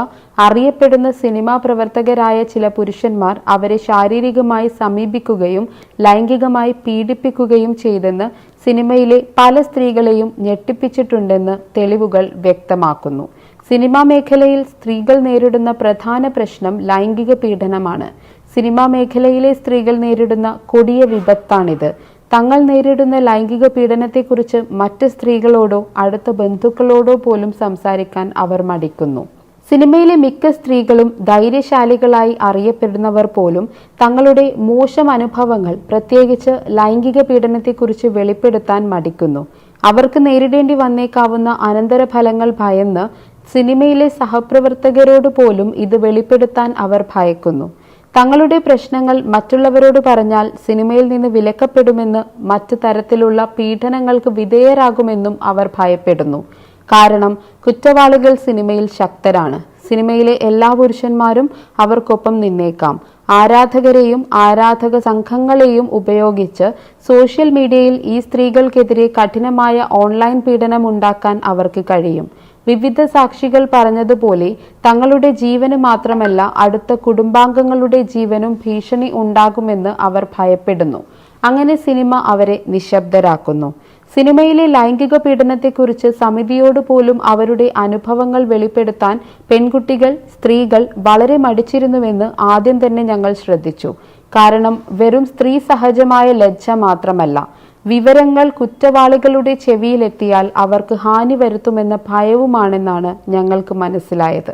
അറിയപ്പെടുന്ന സിനിമാ പ്രവർത്തകരായ ചില പുരുഷന്മാർ അവരെ ശാരീരികമായി സമീപിക്കുകയും ലൈംഗികമായി പീഡിപ്പിക്കുകയും ചെയ്തെന്ന് സിനിമയിലെ പല സ്ത്രീകളെയും ഞെട്ടിപ്പിച്ചിട്ടുണ്ടെന്ന് തെളിവുകൾ വ്യക്തമാക്കുന്നു. സിനിമാ മേഖലയിൽ സ്ത്രീകൾ നേരിടുന്ന പ്രധാന പ്രശ്നം ലൈംഗിക പീഡനമാണ്. സിനിമാ മേഖലയിലെ സ്ത്രീകൾ നേരിടുന്ന കൊടിയ വിപത്താണിത്. തങ്ങൾ നേരിടുന്ന ലൈംഗിക പീഡനത്തെക്കുറിച്ച് മറ്റ് സ്ത്രീകളോടോ അടുത്ത ബന്ധുക്കളോടോ പോലും സംസാരിക്കാൻ അവർ മടിക്കുന്നു. സിനിമയിലെ മിക്ക സ്ത്രീകളും ധൈര്യശാലികളായി അറിയപ്പെടുന്നവർ പോലും തങ്ങളുടെ മോശം അനുഭവങ്ങൾ പ്രത്യേകിച്ച് ലൈംഗിക പീഡനത്തെക്കുറിച്ച് വെളിപ്പെടുത്താൻ മടിക്കുന്നു. അവർക്ക് നേരിടേണ്ടി വന്നേക്കാവുന്ന അനന്തരഫലങ്ങൾ ഭയന്ന് സിനിമയിലെ സഹപ്രവർത്തകരോട് പോലും ഇത് വെളിപ്പെടുത്താൻ അവർ ഭയക്കുന്നു. തങ്ങളുടെ പ്രശ്നങ്ങൾ മറ്റുള്ളവരോട് പറഞ്ഞാൽ സിനിമയിൽ നിന്ന് വിലക്കപ്പെടുമെന്ന് മറ്റു തരത്തിലുള്ള പീഡനങ്ങൾക്ക് വിധേയരാകുമെന്നും അവർ ഭയപ്പെടുന്നു. കാരണം കുറ്റവാളികൾ സിനിമയിൽ ശക്തരാണ്. സിനിമയിലെ എല്ലാ പുരുഷന്മാരും അവർക്കൊപ്പം നിന്നേക്കാം. ആരാധകരെയും ആരാധക സംഘങ്ങളെയും ഉപയോഗിച്ച് സോഷ്യൽ മീഡിയയിൽ ഈ സ്ത്രീകൾക്കെതിരെ കഠിനമായ ഓൺലൈൻ പീഡനം ഉണ്ടാക്കാൻ അവർക്ക് കഴിയും. വിവിധ സാക്ഷികൾ പറഞ്ഞതുപോലെ തങ്ങളുടെ ജീവന് മാത്രമല്ല അടുത്ത കുടുംബാംഗങ്ങളുടെ ജീവനും ഭീഷണി ഉണ്ടാകുമെന്ന് അവർ ഭയപ്പെടുന്നു. അങ്ങനെ സിനിമ അവരെ നിശബ്ദരാക്കുന്നു. സിനിമയിലെ ലൈംഗിക പീഡനത്തെക്കുറിച്ച് സമിതിയോട് പോലും അവരുടെ അനുഭവങ്ങൾ വെളിപ്പെടുത്താൻ പെൺകുട്ടികൾ സ്ത്രീകൾ വളരെ മടിച്ചിരുന്നുവെന്ന് ആദ്യം തന്നെ ഞങ്ങൾ ശ്രദ്ധിച്ചു. കാരണം വെറും സ്ത്രീ സഹജമായ ലജ്ജ മാത്രമല്ല. വിവരങ്ങൾ കുറ്റവാളികളുടെ ചെവിയിലെത്തിയാൽ അവർക്ക് ഹാനി വരുത്തുമെന്ന ഭയവുമാണെന്നാണ് ഞങ്ങൾക്ക് മനസ്സിലായത്.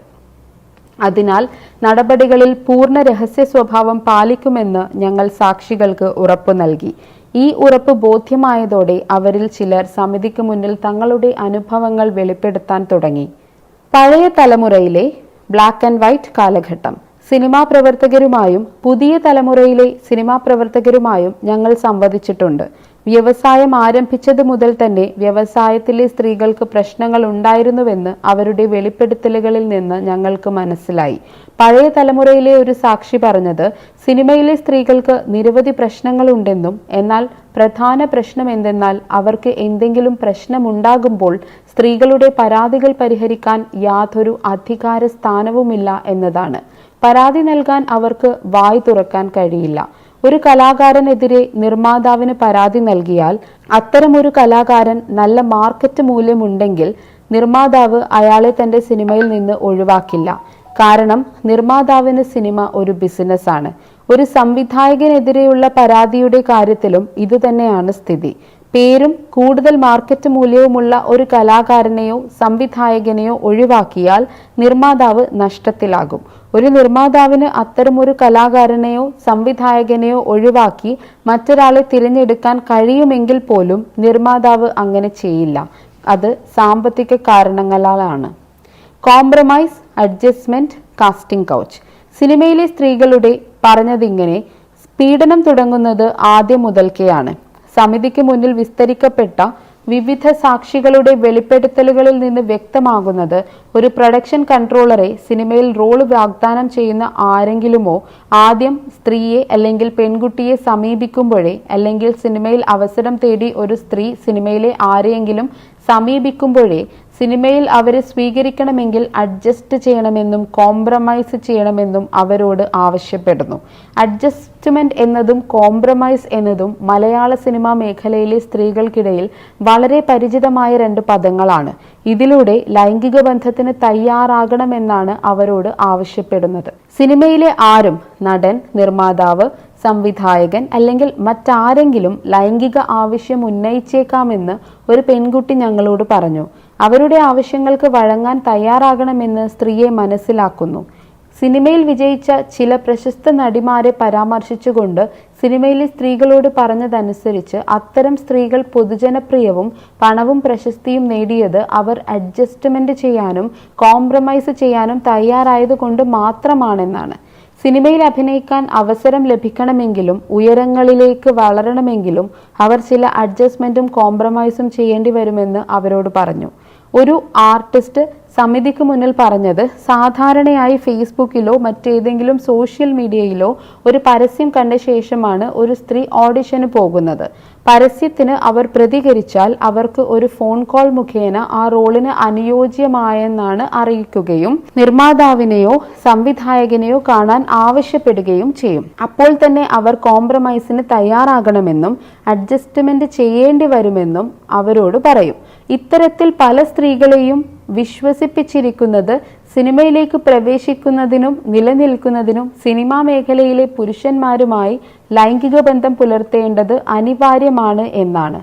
അതിനാൽ നടപടികളിൽ പൂർണ രഹസ്യ സ്വഭാവം പാലിക്കുമെന്ന് ഞങ്ങൾ സാക്ഷികൾക്ക് ഉറപ്പു നൽകി. ഈ ഉറപ്പ് ബോധ്യമായതോടെ അവരിൽ ചിലർ സമിതിക്ക് മുന്നിൽ തങ്ങളുടെ അനുഭവങ്ങൾ വെളിപ്പെടുത്താൻ തുടങ്ങി. പഴയ തലമുറയിലെ ബ്ലാക്ക് ആൻഡ് വൈറ്റ് കാലഘട്ടം. സിനിമാ പ്രവർത്തകരുമായും പുതിയ തലമുറയിലെ സിനിമാ പ്രവർത്തകരുമായും ഞങ്ങൾ സംവദിച്ചിട്ടുണ്ട്. വ്യവസായം ആരംഭിച്ചത് മുതൽ തന്നെ വ്യവസായത്തിലെ സ്ത്രീകൾക്ക് പ്രശ്നങ്ങൾ ഉണ്ടായിരുന്നുവെന്ന് അവരുടെ വെളിപ്പെടുത്തലുകളിൽ നിന്ന് ഞങ്ങൾക്ക് മനസ്സിലായി. പഴയ തലമുറയിലെ ഒരു സാക്ഷി പറഞ്ഞത് സിനിമയിലെ സ്ത്രീകൾക്ക് നിരവധി പ്രശ്നങ്ങളുണ്ടെന്നും എന്നാൽ പ്രധാന പ്രശ്നം എന്തെന്നാൽ അവർക്ക് എന്തെങ്കിലും പ്രശ്നമുണ്ടാകുമ്പോൾ സ്ത്രീകളുടെ പരാതികൾ പരിഹരിക്കാൻ യാതൊരു അധികാര സ്ഥാനവുമില്ല എന്നതാണ്. പരാതി നൽകാൻ അവർക്ക് വായ് തുറക്കാൻ കഴിയില്ല. ഒരു കലാകാരനെതിരെ നിർമ്മാതാവിന് പരാതി നൽകിയാൽ അത്തരമൊരു കലാകാരൻ നല്ല മാർക്കറ്റ് മൂല്യമുണ്ടെങ്കിൽ നിർമ്മാതാവ് അയാളെ തന്റെ സിനിമയിൽ നിന്ന് ഒഴിവാക്കില്ല. കാരണം നിർമ്മാതാവിന് സിനിമ ഒരു ബിസിനസ്സാണ്. ഒരു സംവിധായകനെതിരെയുള്ള പരാതിയുടെ കാര്യത്തിലും ഇതുതന്നെയാണ് സ്ഥിതി. പേരും കൂടുതൽ മാർക്കറ്റ് മൂല്യവുമുള്ള ഒരു കലാകാരനെയോ സംവിധായകനെയോ ഒഴിവാക്കിയാൽ നിർമ്മാതാവ് നഷ്ടത്തിലാകും. ഒരു നിർമ്മാതാവിന് അത്തരമൊരു കലാകാരനെയോ സംവിധായകനെയോ ഒഴിവാക്കി മറ്റൊരാളെ തിരഞ്ഞെടുക്കാൻ കഴിയുമെങ്കിൽ പോലും നിർമ്മാതാവ് അങ്ങനെ ചെയ്യില്ല. അത് സാമ്പത്തിക കാരണങ്ങളാലാണ്. Compromise adjustment casting couch. സിനിമയിലെ സ്ത്രീകളുടെ പറഞ്ഞതിങ്ങനെ പീഡനം തുടങ്ങുന്നത് ആദ്യം മുതൽക്കെയാണ്. സമിതിക്ക് മുന്നിൽ വിസ്തരിക്കപ്പെട്ട വിവിധ സാക്ഷികളുടെ വെളിപ്പെടുത്തലുകളിൽ നിന്ന് വ്യക്തമാകുന്നത് ഒരു പ്രൊഡക്ഷൻ കൺട്രോളറെ സിനിമയിൽ റോൾ വാഗ്ദാനം ചെയ്യുന്ന ആരെങ്കിലുമോ ആദ്യം സ്ത്രീയെ അല്ലെങ്കിൽ പെൺകുട്ടിയെ സമീപിക്കുമ്പോഴേ അല്ലെങ്കിൽ സിനിമയിൽ അവസരം തേടി ഒരു സ്ത്രീ സിനിമയിലെ ആരെയെങ്കിലും സമീപിക്കുമ്പോഴേ സിനിമയിൽ അവരെ സ്വീകരിക്കണമെങ്കിൽ അഡ്ജസ്റ്റ് ചെയ്യണമെന്നും കോംപ്രമൈസ് ചെയ്യണമെന്നും അവരോട് ആവശ്യപ്പെടുന്നു. അഡ്ജസ്റ്റ്മെന്റ് എന്നതും കോംപ്രമൈസ് എന്നതും മലയാള സിനിമാ മേഖലയിലെ സ്ത്രീകൾക്കിടയിൽ വളരെ പരിചിതമായ രണ്ട് പദങ്ങളാണ്. ഇതിലൂടെ ലൈംഗിക ബന്ധത്തിന് തയ്യാറാകണമെന്നാണ് അവരോട് ആവശ്യപ്പെടുന്നത്. സിനിമയിലെ ആരും നടൻ നിർമ്മാതാവ് സംവിധായകൻ അല്ലെങ്കിൽ മറ്റാരെങ്കിലും ലൈംഗിക ആവശ്യം ഉന്നയിച്ചേക്കാമെന്ന് ഒരു പെൺകുട്ടി ഞങ്ങളോട് പറഞ്ഞു. അവരുടെ ആവശ്യങ്ങൾക്ക് വഴങ്ങാൻ തയ്യാറാകണമെന്ന് സ്ത്രീയെ മനസ്സിലാക്കുന്നു. സിനിമയിൽ വിജയിച്ച ചില പ്രശസ്ത നടിമാരെ പരാമർശിച്ചുകൊണ്ട് സിനിമയിലെ സ്ത്രീകളോട് പറഞ്ഞതനുസരിച്ച് അത്തരം സ്ത്രീകൾ പൊതുജനപ്രിയവും പണവും പ്രശസ്തിയും നേടിയത് അവർ അഡ്ജസ്റ്റ്മെന്റ് ചെയ്യാനും കോംപ്രമൈസ് ചെയ്യാനും തയ്യാറായതുകൊണ്ട് മാത്രമാണെന്നാണ്. സിനിമയിൽ അഭിനയിക്കാൻ അവസരം ലഭിക്കണമെങ്കിലും ഉയരങ്ങളിലേക്ക് വളരണമെങ്കിലും അവർ ചില അഡ്ജസ്റ്റ്മെന്റും കോംപ്രമൈസും ചെയ്യേണ്ടി വരുമെന്ന് അവരോട് പറഞ്ഞു. ഒരു ആർട്ടിസ്റ്റ് സമിതിക്ക് മുന്നിൽ പറഞ്ഞത് സാധാരണയായി ഫേസ്ബുക്കിലോ മറ്റേതെങ്കിലും സോഷ്യൽ മീഡിയയിലോ ഒരു പരസ്യം കണ്ട ശേഷമാണ് ഒരു സ്ത്രീ ഓഡിഷന് പോകുന്നത്. പരസ്യത്തിന് അവർ പ്രതികരിച്ചാൽ അവർക്ക് ഒരു ഫോൺ കോൾ മുഖേന ആ റോളിന് അനുയോജ്യമായെന്നാണ് അറിയിക്കുകയും നിർമ്മാതാവിനെയോ സംവിധായകനെയോ കാണാൻ ആവശ്യപ്പെടുകയും ചെയ്യും. അപ്പോൾ തന്നെ അവർ കോംപ്രമൈസിന് തയ്യാറാകണമെന്നും അഡ്ജസ്റ്റ്മെന്റ് ചെയ്യേണ്ടി വരുമെന്നും അവരോട് പറയും. ഇത്തരത്തിൽ പല സ്ത്രീകളെയും വിശ്വസിപ്പിച്ചിരിക്കുന്നത് സിനിമയിലേക്ക് പ്രവേശിക്കുന്നതിനും നിലനിൽക്കുന്നതിനും സിനിമാ മേഖലയിലെ പുരുഷന്മാരുമായി ലൈംഗിക ബന്ധം പുലർത്തേണ്ടത് അനിവാര്യമാണ് എന്നാണ്.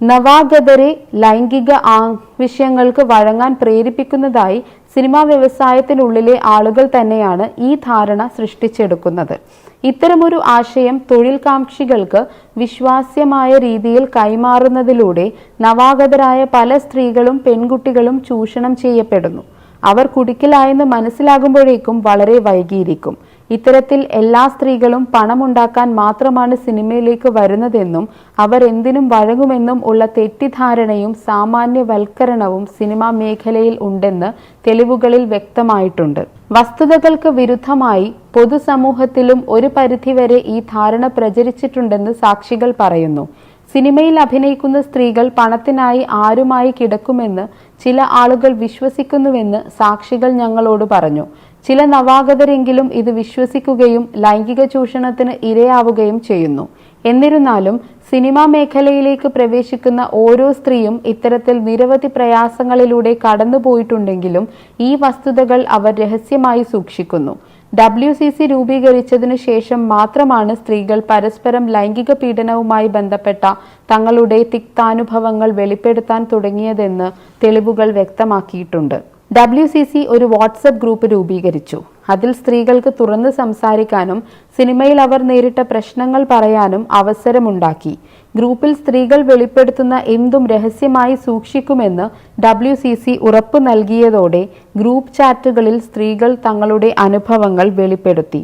നവാഗതരെ ലൈംഗിക ആവശ്യങ്ങൾക്ക് വഴങ്ങാൻ പ്രേരിപ്പിക്കുന്നതായി സിനിമാ വ്യവസായത്തിനുള്ളിലെ ആളുകൾ തന്നെയാണ് ഈ ധാരണ സൃഷ്ടിച്ചെടുക്കുന്നത്. ഇത്തരമൊരു ആശയം തൊഴിൽ കാംക്ഷികൾക്ക് വിശ്വാസ്യമായ രീതിയിൽ കൈമാറുന്നതിലൂടെ നവാഗതരായ പല സ്ത്രീകളും പെൺകുട്ടികളും ചൂഷണം ചെയ്യപ്പെടുന്നു. അവർ കുടിക്കലായെന്ന് മനസ്സിലാകുമ്പോഴേക്കും വളരെ വൈകിയിരിക്കും. ഇത്തരത്തിൽ എല്ലാ സ്ത്രീകളും പണമുണ്ടാക്കാൻ മാത്രമാണ് സിനിമയിലേക്ക് വരുന്നതെന്നും അവർ എന്തിനും വഴങ്ങുമെന്നും ഉള്ള തെറ്റിദ്ധാരണയും സാമാന്യവൽക്കരണവും സിനിമാ മേഖലയിൽ ഉണ്ടെന്ന് തെളിവുകളിൽ വ്യക്തമായിട്ടുണ്ട്. വസ്തുതകൾക്ക് വിരുദ്ധമായി പൊതുസമൂഹത്തിലും ഒരു പരിധിവരെ ഈ ധാരണ പ്രചരിച്ചിട്ടുണ്ടെന്ന് സാക്ഷികൾ പറയുന്നു. സിനിമയിൽ അഭിനയിക്കുന്ന സ്ത്രീകൾ പണത്തിനായി ആരുമായി കിടക്കുമെന്ന് ചില ആളുകൾ വിശ്വസിക്കുന്നുവെന്ന് സാക്ഷികൾ ഞങ്ങളോട് പറഞ്ഞു. ചില നവാഗതരെങ്കിലും ഇത് വിശ്വസിക്കുകയും ലൈംഗിക ചൂഷണത്തിന് ഇരയാവുകയും ചെയ്യുന്നു. എന്നിരുന്നാലും സിനിമാ മേഖലയിലേക്ക് പ്രവേശിക്കുന്ന ഓരോ സ്ത്രീയും ഇത്തരത്തിൽ നിരവധി പ്രയാസങ്ങളിലൂടെ കടന്നുപോയിട്ടുണ്ടെങ്കിലും ഈ വസ്തുതകൾ അവർ രഹസ്യമായി സൂക്ഷിക്കുന്നു. ഡബ്ല്യു സി സി രൂപീകരിച്ചതിനു ശേഷം മാത്രമാണ് സ്ത്രീകൾ പരസ്പരം ലൈംഗിക പീഡനവുമായി ബന്ധപ്പെട്ട തങ്ങളുടെ തിക്താനുഭവങ്ങൾ വെളിപ്പെടുത്താൻ തുടങ്ങിയതെന്ന് തെളിവുകൾ വ്യക്തമാക്കിയിട്ടുണ്ട്. ഡബ്ല്യു സി സി ഒരു വാട്സപ്പ് ഗ്രൂപ്പ് രൂപീകരിച്ചു. അതിൽ സ്ത്രീകൾക്ക് തുറന്ന് സംസാരിക്കാനും സിനിമയിൽ അവർ നേരിട്ട പ്രശ്നങ്ങൾ പറയാനും അവസരമുണ്ടാക്കി. ഗ്രൂപ്പിൽ സ്ത്രീകൾ വെളിപ്പെടുത്തുന്ന എന്തും രഹസ്യമായി സൂക്ഷിക്കുമെന്ന് ഡബ്ല്യു സി സി ഉറപ്പു നൽകിയതോടെ ഗ്രൂപ്പ് ചാറ്റുകളിൽ സ്ത്രീകൾ തങ്ങളുടെ അനുഭവങ്ങൾ വെളിപ്പെടുത്തി.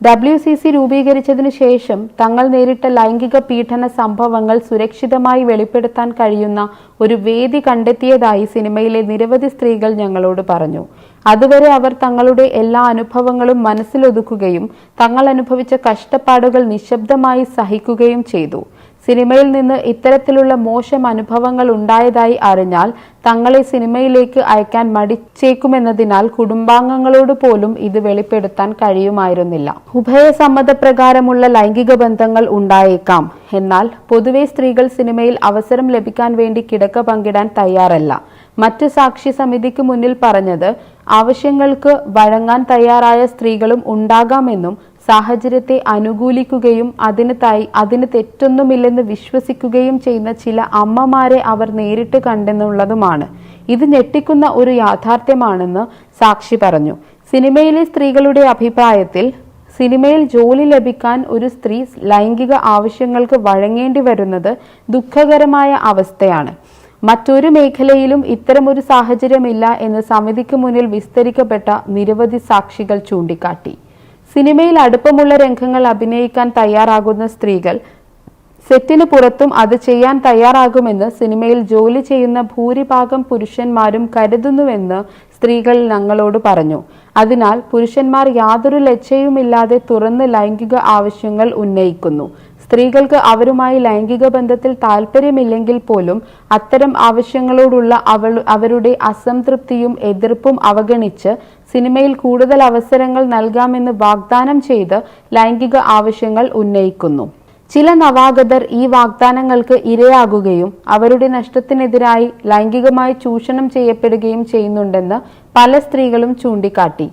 ഡബ്ല്യു സി സി രൂപീകരിച്ചതിനു ശേഷം തങ്ങൾ നേരിട്ട ലൈംഗിക പീഡന സംഭവങ്ങൾ സുരക്ഷിതമായി വെളിപ്പെടുത്താൻ കഴിയുന്ന ഒരു വേദി കണ്ടെത്തിയതായി സിനിമയിലെ നിരവധി സ്ത്രീകൾ ഞങ്ങളോട് പറഞ്ഞു. അതുവരെ അവർ തങ്ങളുടെ എല്ലാ അനുഭവങ്ങളും മനസ്സിലൊതുക്കുകയും തങ്ങൾ അനുഭവിച്ച കഷ്ടപ്പാടുകൾ നിശബ്ദമായി സഹിക്കുകയും ചെയ്തു. സിനിമയിൽ നിന്ന് ഇത്തരത്തിലുള്ള മോശം അനുഭവങ്ങൾ ഉണ്ടായതായി അറിഞ്ഞാൽ തങ്ങളെ സിനിമയിലേക്ക് അയക്കാൻ മടിച്ചേക്കുമെന്നതിനാൽ കുടുംബാംഗങ്ങളോട് പോലും ഇത് വെളിപ്പെടുത്താൻ കഴിയുമായിരുന്നില്ല. ഉഭയസമ്മതപ്രകാരമുള്ള ലൈംഗിക ബന്ധങ്ങൾ ഉണ്ടായേക്കാം. എന്നാൽ പൊതുവെ സ്ത്രീകൾ സിനിമയിൽ അവസരം ലഭിക്കാൻ വേണ്ടി കിടക്ക പങ്കിടാൻ തയ്യാറല്ല. മറ്റ് സാക്ഷി സമിതിക്ക് മുന്നിൽ പറഞ്ഞത് ആവശ്യങ്ങൾക്ക് വഴങ്ങാൻ തയ്യാറായ സ്ത്രീകളും ഉണ്ടാകാമെന്നും സാഹചര്യത്തെ അനുകൂലിക്കുകയും അതിന് തായി അതിന് തെറ്റൊന്നുമില്ലെന്ന് വിശ്വസിക്കുകയും ചെയ്യുന്ന ചില അമ്മമാരെ അവർ നേരിട്ട് കണ്ടെന്നുള്ളതുമാണ്. ഇത് ഞെട്ടിക്കുന്ന ഒരു യാഥാർത്ഥ്യമാണെന്ന് സാക്ഷി പറഞ്ഞു. സിനിമയിലെ സ്ത്രീകളുടെ അഭിപ്രായത്തിൽ സിനിമയിൽ ജോലി ലഭിക്കാൻ ഒരു സ്ത്രീ ലൈംഗിക ആവശ്യങ്ങൾക്ക് വഴങ്ങേണ്ടി വരുന്നത് ദുഃഖകരമായ അവസ്ഥയാണ്. മറ്റൊരു മേഖലയിലും ഇത്തരമൊരു സാഹചര്യമില്ല എന്ന് സമിതിക്ക് മുന്നിൽ വിസ്തരിക്കപ്പെട്ട നിരവധി സാക്ഷികൾ ചൂണ്ടിക്കാട്ടി. സിനിമയിൽ അടുപ്പമുള്ള രംഗങ്ങൾ അഭിനയിക്കാൻ തയ്യാറാകുന്ന സ്ത്രീകൾ. സെറ്റിന് പുറത്തും അത് ചെയ്യാൻ തയ്യാറാകുമെന്ന് സിനിമയിൽ ജോലി ചെയ്യുന്ന ഭൂരിഭാഗം പുരുഷന്മാരും കരുതുന്നുവെന്ന് സ്ത്രീകൾ ഞങ്ങളോട് പറഞ്ഞു. അതിനാൽ പുരുഷന്മാർ യാതൊരു ലജ്ജയുമില്ലാതെ തുറന്ന് ലൈംഗിക ആവശ്യങ്ങൾ ഉന്നയിക്കുന്നു. സ്ത്രീകൾക്ക് അവരുമായി ലൈംഗിക ബന്ധത്തിൽ താല്പര്യമില്ലെങ്കിൽ പോലും അത്തരം ആവശ്യങ്ങളോടുള്ള അവൾ അവരുടെ അസംതൃപ്തിയും എതിർപ്പും അവഗണിച്ച് സിനിമയിൽ കൂടുതൽ അവസരങ്ങൾ നൽകാമെന്ന് വാഗ്ദാനം ചെയ്ത് ലൈംഗിക ആവശ്യങ്ങൾ ഉന്നയിക്കുന്നു. ചില നവാഗതർ ഈ വാഗ്ദാനങ്ങൾക്ക് ഇരയാകുകയും അവരുടെ നഷ്ടത്തിനെതിരായി ലൈംഗികമായി ചൂഷണം ചെയ്യപ്പെടുകയും ചെയ്യുന്നുണ്ടെന്ന് പല സ്ത്രീകളും ചൂണ്ടിക്കാട്ടി.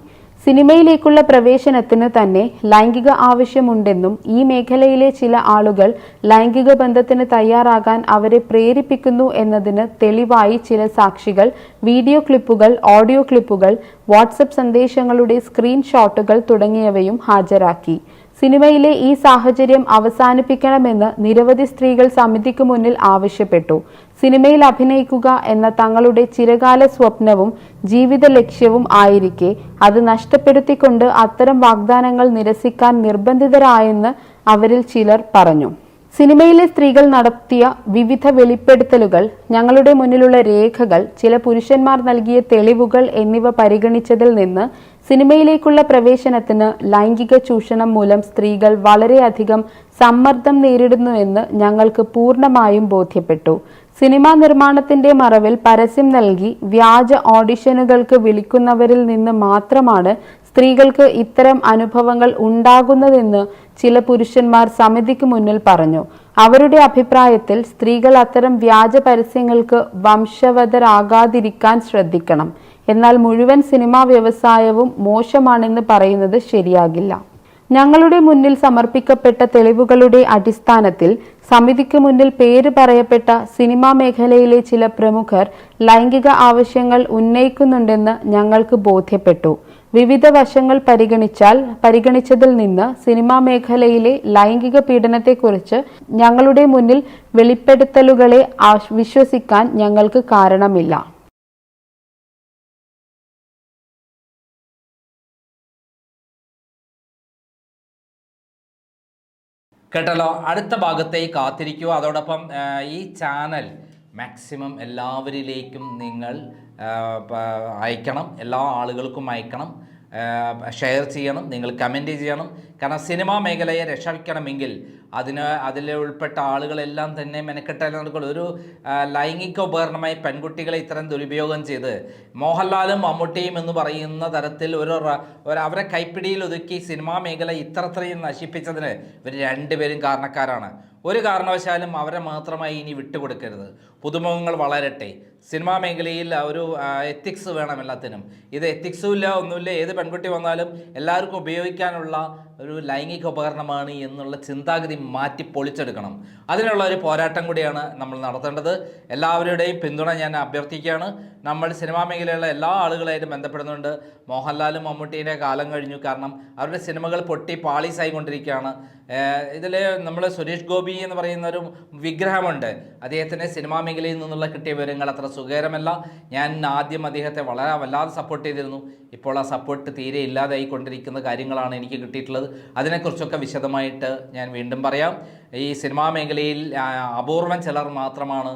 സിനിമയിലേക്കുള്ള പ്രവേശനത്തിന് തന്നെ ലൈംഗിക ആവശ്യമുണ്ടെന്നും ഈ മേഖലയിലെ ചില ആളുകൾ ലൈംഗിക ബന്ധത്തിന് തയ്യാറാകാൻ അവരെ പ്രേരിപ്പിക്കുന്നു എന്നതിന് തെളിവായി ചില സാക്ഷികൾ വീഡിയോ ക്ലിപ്പുകൾ ഓഡിയോ ക്ലിപ്പുകൾ വാട്സപ്പ് സന്ദേശങ്ങളുടെ സ്ക്രീൻഷോട്ടുകൾ തുടങ്ങിയവയും ഹാജരാക്കി. സിനിമയിലെ ഈ സാഹചര്യം അവസാനിപ്പിക്കണമെന്ന് നിരവധി സ്ത്രീകൾ സമിതിക്ക് മുന്നിൽ ആവശ്യപ്പെട്ടു. സിനിമയിൽ അഭിനയിക്കുക എന്ന തങ്ങളുടെ ചിരകാല സ്വപ്നവും ജീവിത ലക്ഷ്യവും ആയിരിക്കെ. അത് നഷ്ടപ്പെടുത്തിക്കൊണ്ട് അത്തരം വാഗ്ദാനങ്ങൾ നിരസിക്കാൻ നിർബന്ധിതരായെന്ന് അവരിൽ ചിലർ പറഞ്ഞു. സിനിമയിലെ സ്ത്രീകൾ നടത്തിയ വിവിധ വെളിപ്പെടുത്തലുകൾ ഞങ്ങളുടെ മുന്നിലുള്ള രേഖകൾ ചില പുരുഷന്മാർ നൽകിയ തെളിവുകൾ എന്നിവ പരിഗണിച്ചതിൽ നിന്ന് സിനിമയിലേക്കുള്ള പ്രവേശനത്തിന് ലൈംഗിക ചൂഷണം മൂലം സ്ത്രീകൾ വളരെയധികം സമ്മർദ്ദം നേരിടുന്നുവെന്ന് ഞങ്ങൾക്ക് പൂർണമായും ബോധ്യപ്പെട്ടു. സിനിമാ നിർമ്മാണത്തിന്റെ മറവിൽ പരസ്യം നൽകി വ്യാജ ഓഡിഷനുകൾക്ക് വിളിക്കുന്നവരിൽ നിന്ന് മാത്രമാണ് സ്ത്രീകൾക്ക് ഇത്തരം അനുഭവങ്ങൾ ഉണ്ടാകുന്നതെന്ന് ചില പുരുഷന്മാർ സമിതിക്ക് മുന്നിൽ പറഞ്ഞു. അവരുടെ അഭിപ്രായത്തിൽ സ്ത്രീകൾ അത്തരം വ്യാജ പരസ്യങ്ങൾക്ക് വംശവതരാകാതിരിക്കാൻ ശ്രദ്ധിക്കണം. എന്നാൽ മുഴുവൻ സിനിമാ വ്യവസായവും മോശമാണെന്ന് പറയുന്നത് ശരിയാകില്ല. ഞങ്ങളുടെ മുന്നിൽ സമർപ്പിക്കപ്പെട്ട തെളിവുകളുടെ അടിസ്ഥാനത്തിൽ സമിതിക്ക് മുന്നിൽ പേര് പറയപ്പെട്ട സിനിമാ മേഖലയിലെ ചില പ്രമുഖർ ലൈംഗിക ആവശ്യങ്ങൾ ഉന്നയിക്കുന്നുണ്ടെന്ന് ഞങ്ങൾക്ക് ബോധ്യപ്പെട്ടു. വിവിധ വശങ്ങൾ പരിഗണിച്ചാൽ പരിഗണിച്ചതിൽ നിന്ന് സിനിമാ മേഖലയിലെ ലൈംഗിക പീഡനത്തെക്കുറിച്ച് ഞങ്ങളുടെ മുന്നിൽ വെളിപ്പെടുത്തലുകളെ വിശ്വസിക്കാൻ ഞങ്ങൾക്ക് കാരണമില്ല. കേട്ടല്ലോ. അടുത്ത ഭാഗത്തേക്ക് കാത്തിരിക്കുക. അതോടൊപ്പം ഈ ചാനൽ മാക്സിമം എല്ലാവരിലേക്കും നിങ്ങൾ അയക്കണം. എല്ലാ ആളുകൾക്കും അയക്കണം. ഷെയർ ചെയ്യണം. നിങ്ങൾ കമന്റ് ചെയ്യണം. കാരണം സിനിമാ മേഖലയെ രക്ഷാക്കണമെങ്കിൽ അതിന് അതിൽ ഉൾപ്പെട്ട ആളുകളെല്ലാം തന്നെ മെനക്കെട്ടാൽ നടക്കുള്ളൂ. ഒരു ലൈംഗിക ഉപകരണമായി പെൺകുട്ടികളെ ഇത്തരം ദുരുപയോഗം ചെയ്ത് മോഹൻലാലും മമ്മൂട്ടിയും എന്ന് പറയുന്ന തരത്തിൽ ഒരു അവരെ കൈപ്പിടിയിൽ ഒതുക്കി സിനിമാ മേഖല ഇത്രത്രയും നശിപ്പിച്ചതിന് ഇവർ രണ്ടുപേരും കാരണക്കാരാണ്. ഒരു കാരണവശാലും അവരെ മാത്രമായി ഇനി വിട്ടുകൊടുക്കരുത്. പുതുമുഖങ്ങൾ വളരട്ടെ. സിനിമാ മേഖലയിൽ ഒരു എത്തിക്സ് വേണം എല്ലാത്തിനും. ഇത് എത്തിക്സും ഇല്ല ഒന്നുമില്ല. ഏത് പെൺകുട്ടി വന്നാലും എല്ലാവർക്കും ഉപയോഗിക്കാനുള്ള ഒരു ലൈംഗിക ഉപകരണമാണ് എന്നുള്ള ചിന്താഗതി മാറ്റി പൊളിച്ചെടുക്കണം. അതിനുള്ള ഒരു പോരാട്ടം കൂടിയാണ് നമ്മൾ നടത്തേണ്ടത്. എല്ലാവരുടെയും പിന്തുണ ഞാൻ അഭ്യർത്ഥിക്കുകയാണ്. നമ്മൾ സിനിമാ മേഖലയിലുള്ള എല്ലാ ആളുകളായിട്ട് ബന്ധപ്പെടുന്നുണ്ട്. മോഹൻലാലും മമ്മൂട്ടീന്റെ കാലം കഴിഞ്ഞു. കാരണം അവരുടെ സിനിമകൾ പൊട്ടി പാളീസായി കൊണ്ടിരിക്കുകയാണ് ഇതിൽ നമ്മൾ സുരേഷ് ഗോപി എന്ന് പറയുന്ന ഒരു വിഗ്രഹമുണ്ട്. അദ്ദേഹത്തിന്റെ സിനിമാ മേഖലയിൽ നിന്നുള്ള കിട്ടിയ വിവരങ്ങൾ അത്ര സുഖകരമല്ല. ഞാൻ ആദ്യം അദ്ദേഹത്തെ വളരെ വല്ലാതെ സപ്പോർട്ട് ചെയ്തിരുന്നു. ഇപ്പോൾ ആ സപ്പോർട്ട് തീരെ ഇല്ലാതായി കൊണ്ടിരിക്കുന്ന കാര്യങ്ങളാണ് എനിക്ക് കിട്ടിയിട്ടുള്ളത്. അതിനെക്കുറിച്ചൊക്കെ വിശദമായിട്ട് ഞാൻ വീണ്ടും പറയാം. ഈ സിനിമാ മേഖലയിൽ അപൂർവം ചിലർ മാത്രമാണ്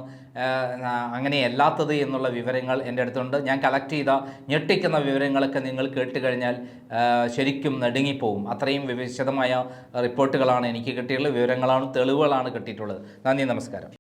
അങ്ങനെയല്ലാത്തത് എന്നുള്ള വിവരങ്ങൾ എന്റെ അടുത്തുണ്ട്. ഞാൻ കളക്ട് ചെയ്ത ഞെട്ടിക്കുന്ന വിവരങ്ങളൊക്കെ നിങ്ങൾ കേട്ട് കഴിഞ്ഞാൽ ശരിക്കും നടുങ്ങിപ്പോവും. അത്രയും വിശദമായ റിപ്പോർട്ടുകളാണ് എനിക്ക് കിട്ടിയിട്ടുള്ളത് വിവരങ്ങളാണ് തെളിവുകളാണ് കിട്ടിയിട്ടുള്ളത്. നന്ദി നമസ്കാരം.